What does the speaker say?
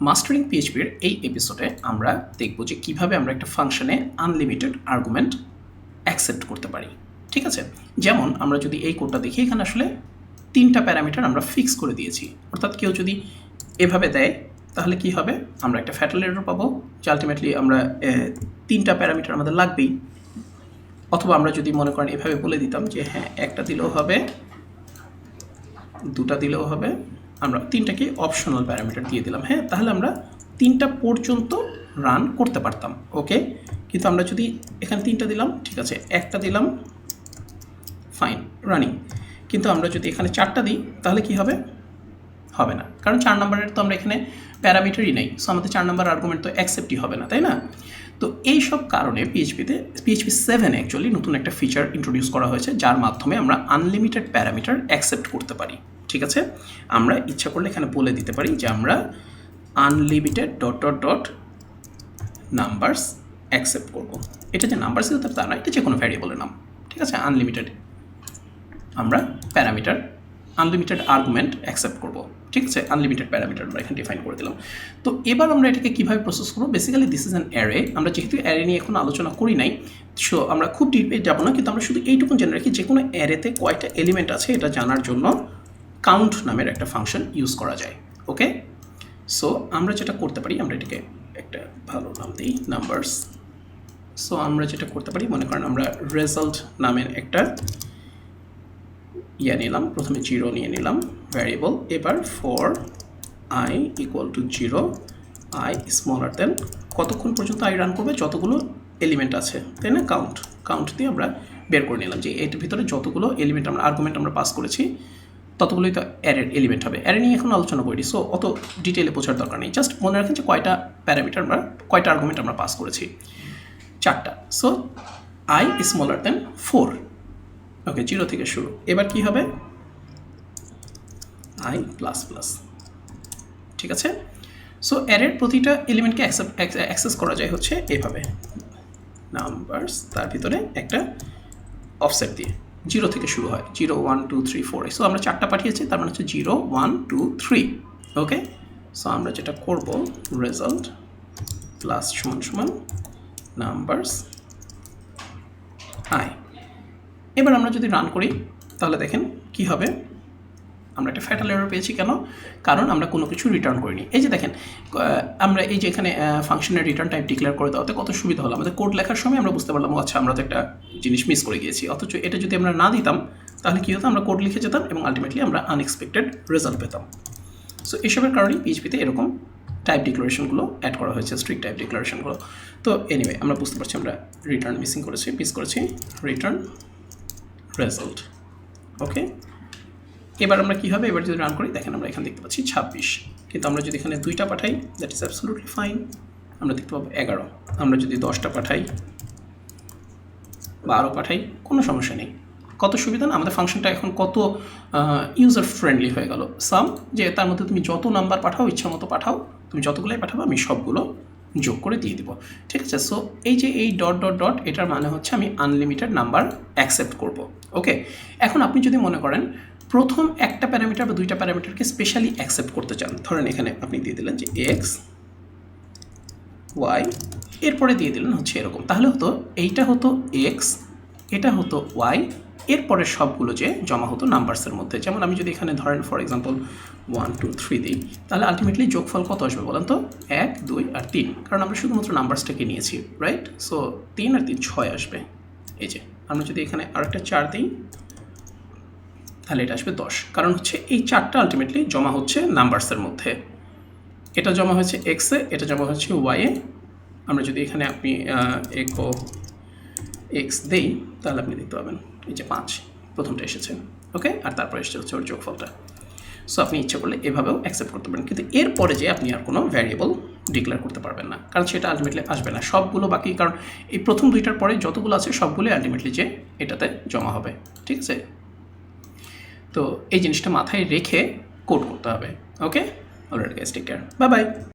Mastering পিএইচপির এই এপিসোডে আমরা দেখব যে কীভাবে আমরা একটা ফাংশনে আনলিমিটেড আর্গুমেন্ট অ্যাকসেপ্ট করতে পারি। ঠিক আছে? যেমন আমরা যদি এই কোডটা দেখি, এখানে আসলে তিনটা প্যারামিটার আমরা ফিক্স করে দিয়েছি। অর্থাৎ কেউ যদি এভাবে দেয়, তাহলে কি হবে? আমরা একটা ফ্যাটাল এরর পাবো, যে আলটিমেটলি আমরা তিনটা প্যারামিটার আমাদের লাগবেই। অথবা আমরা যদি মনে করেন এভাবে বলে দিতাম যে হ্যাঁ একটা দিলেও হবে, দুটা দিলেও হবে আমরা তিনটাকে অপশনাল প্যারামিটার দিয়ে দিলাম। হ্যাঁ তাহলে আমরা তিনটা পর্যন্ত রান করতে পারতাম। ওকে কিন্তু আমরা যদি এখানে তিনটা দিলাম, ঠিক আছে, একটা দিলাম ফাইন রানিং কিন্তু আমরা যদি এখানে চারটা দিই, তাহলে কি হবে? হবে না। কারণ চার নম্বরের তো আমরা এখানে প্যারামিটারই নেই। সো আমাদের চার নম্বর আর্গুমেন্ট তো অ্যাকসেপ্টই হবে না, তাই না? তো এই সব কারণে পিএইচপিতে পিএইচপি সেভেন অ্যাকচুয়ালি নতুন একটা ফিচার ইন্ট্রোডিউস করা হয়েছে, যার মাধ্যমে আমরা আনলিমিটেড প্যারামিটার অ্যাকসেপ্ট করতে পারি। ঠিক আছে? আমরা ইচ্ছা করলে এখানে বলে দিতে পারি যে আমরা unlimited dot dot dot numbers accept করব। এটা যে নাম্বার হতে তা না এটা যে কোনো ভ্যারিয়েবলের নাম। ঠিক আছে? আনলিমিটেড আমরা প্যারামিটার আনলিমিটেড আর্গুমেন্ট অ্যাকসেপ্ট করব। ঠিক আছে? আনলিমিটেড প্যারামিটার আমরা এখানে ডিফাইন করে দিলাম। তো এবার আমরা এটাকে কীভাবে প্রসেস করব? Basically this is an array আমরা যেহেতু অ্যারে নিয়ে এখন আলোচনা করি নাই সো আমরা খুব ডিপে যাব না, কিন্তু আমরা শুধু এইটুকু জেনে রাখি যে কোনো অ্যারেতে কয়টা এলিমেন্ট আছে, এটা জানার জন্য কাউন্ট নামের একটা ফাংশন ইউজ করা যায় ওকে সো আমরা যেটা করতে পারি, আমরা এটাকে একটা ভালো নাম দিই নাম্বারস সো আমরা যেটা করতে পারি, মনে করেন আমরা রেজাল্ট নামের একটা ইয়া নিলাম, প্রথমে জিরো নিয়ে নিলাম ভ্যারিয়েবল এবার for i equal to zero i smaller than কতক্ষণ পর্যন্ত আই রান করবে, যতগুলো এলিমেন্ট আছে, তাই না? কাউন্ট কাউন্ট দিয়ে আমরা বের করে নিলাম যে এর ভিতরে যতগুলো এলিমেন্ট আমরা আর্গুমেন্ট আমরা পাস করেছি ততগুলোই তো অ্যারের এলিমেন্ট হবে। অ্যারে নিয়ে এখন আলোচনা করি সো অত ডিটেলে বোঝার দরকার নেই। জাস্ট মনে রাখেন যে কয়টা প্যারামিটার আমরা, কয়টা আর্গুমেন্ট আমরা পাস করেছি। চারটা। So i smaller than four okay zero থেকে শুরু। এবার কি হবে? আই প্লাস প্লাস ঠিক আছে? সো অ্যারের প্রতিটা এলিমেন্টকে অ্যাক্সেস করা যায় হচ্ছে এভাবে। নাম্বারস তার ভিতরে একটা অফসেট দিয়ে। জিরো থেকে শুরু হয়, zero, one, two, three, four so আমরা চারটা পাঠিয়েছি, তার মানে হচ্ছে zero, one, two, three okay so আমরা যেটা করব রেজাল্ট প্লাস সমান সমান নাম্বারস আই এবার আমরা যদি রান করি, তাহলে দেখেন কি হবে? আমরা একটা ফ্যাটাল এরর পেয়েছি কেন? কারণ আমরা কোনো কিছু রিটার্ন করিনি। এই যে দেখেন আমরা এই যে এখানে ফাংশনের রিটার্ন টাইপ ডিক্লেয়ার করে দেওয়াতে কত সুবিধা হলো। আমাদের কোড লেখার সময় আমরা বুঝতে পারলাম আচ্ছা আমরা তো একটা জিনিস মিস করে গিয়েছি। অথচ এটা যদি আমরা না দিতাম, তাহলে কী হতো? আমরা কোড লিখে যেতাম এবং আলটিমেটলি আমরা আনএক্সপেক্টেড রেজাল্ট পেতাম। সো এসবের কারণেই পিএইচপিতে এরকম টাইপ ডিক্লারেশনগুলো অ্যাড করা হয়েছে স্ট্রিক্ট টাইপ ডিক্লারেশনগুলো তো এনিওয়ে আমরা বুঝতে পারছি, আমরা রিটার্ন মিসিং করেছি মিস করেছি রিটার্ন রেজাল্ট ওকে এবার আমরা কী হবে? এবার যদি রান করি, দেখেন আমরা এখানে দেখতে পাচ্ছি ছাব্বিশ। কিন্তু আমরা যদি এখানে দুইটা পাঠাই দ্যাট ইজ অ্যাবসলুটলি ফাইন আমরা দেখতে পাবো এগারো। আমরা যদি দশটা পাঠাই বা আরও পাঠাই, কোনো সমস্যা নেই। কত সুবিধা না, আমাদের ফাংশনটা এখন কত ইউজার ফ্রেন্ডলি হয়ে গেল। সাম যে তার মধ্যে তুমি যত নাম্বার পাঠাও, ইচ্ছা মতো পাঠাও, তুমি যতগুলোই পাঠাবো, আমি সবগুলো যোগ করে দিয়ে দিব। ঠিক আছে? সো এই যে এই ডট ডট ডট এটার মানে হচ্ছে আমি আনলিমিটেড নাম্বার অ্যাকসেপ্ট করব। ওকে এখন আপনি যদি মনে করেন প্রথম একটা প্যারামিটার বা দুইটা প্যারামিটারকে স্পেশালি অ্যাকসেপ্ট করতে চান। ধরেন এখানে আপনি দিয়ে দিলেন যে এক্স ওয়াই এরপরে দিয়ে দিলেন হচ্ছে এরকম। তাহলে হতো এইটা হতো এক্স এটা হতো ওয়াই এরপরে সবগুলো যে জমা হতো নাম্বারসের মধ্যে। যেমন আমি যদি এখানে ধরেন for example one two three দিই, তাহলে আলটিমেটলি যোগফল কত আসবে বলেন তো? এক, দুই আর তিন। কারণ আমরা শুধুমাত্র নাম্বারসটাকে নিয়েছি রাইট সো তিন আর তিন, ছয় আসবে। এই যে, আমরা যদি এখানে আরেকটা চার দিই তাহলে এটা আসবে দশ। কারণ হচ্ছে এই চারটা আলটিমেটলি জমা হচ্ছে নাম্বারসের মধ্যে। এটা জমা হয়েছে এক্সে এটা জমা হচ্ছে ওয়াইয়ে আমরা যদি এখানে আপনি একো এক্স দেই, তাহলে আপনি দেখতে পাবেন এই যে পাঁচ। প্রথমটা এসেছে ওকে আর তারপরে এসেছে হচ্ছে ওর যোগফলটা। সো আপনি ইচ্ছা করলে এভাবেও অ্যাকসেপ্ট করতে পারেন। কিন্তু এরপরে যে আপনি আর কোনো ভ্যারিয়েবল ডিক্লেয়ার করতে পারবেন না। কারণ সেটা আলটিমেটলি আসবে না। সবগুলো বাকি, কারণ এই প্রথম দুইটার পরে যতগুলো আছে সবগুলো আলটিমেটলি যে এটাতে জমা হবে। ঠিক আছে? তো এই জিনিসটা মাথায় রেখে কোড করতে হবে। Okay already guys take care bye bye